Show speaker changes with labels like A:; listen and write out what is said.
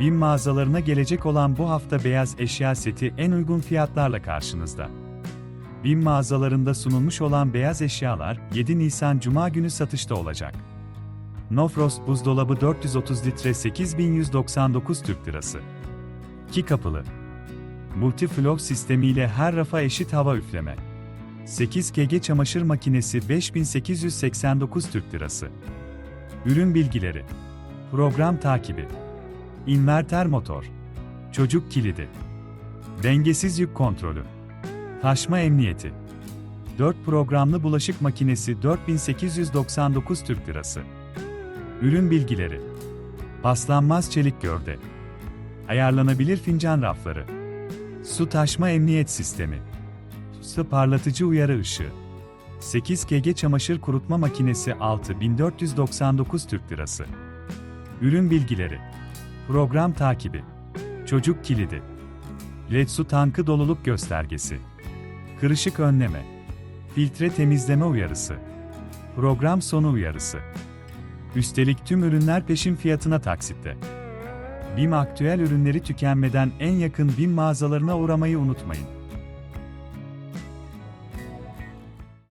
A: BİM mağazalarına gelecek olan bu hafta beyaz eşya seti en uygun fiyatlarla karşınızda. BİM mağazalarında sunulmuş olan beyaz eşyalar 7 Nisan Cuma günü satışta olacak. No Frost buzdolabı 430 litre 8199 Türk Lirası. 2 kapılı. Multiflow sistemiyle her rafa eşit hava üfleme. 8 kg çamaşır makinesi 5889 Türk Lirası. Ürün bilgileri. Program takibi. İnverter motor. Çocuk kilidi. Dengesiz yük kontrolü. Taşma emniyeti. 4 programlı bulaşık makinesi 4899 Türk Lirası. Ürün bilgileri. Paslanmaz çelik gövde. Ayarlanabilir fincan rafları. Su taşma emniyet sistemi. Su parlatıcı uyarı ışığı. 8 kg çamaşır kurutma makinesi 6499 Türk Lirası. Ürün bilgileri. Program takibi. Çocuk kilidi. LED su tankı doluluk göstergesi. Kırışık önleme. Filtre temizleme uyarısı. Program sonu uyarısı. Üstelik tüm ürünler peşin fiyatına taksitte. BİM aktüel ürünleri tükenmeden en yakın BİM mağazalarına uğramayı unutmayın.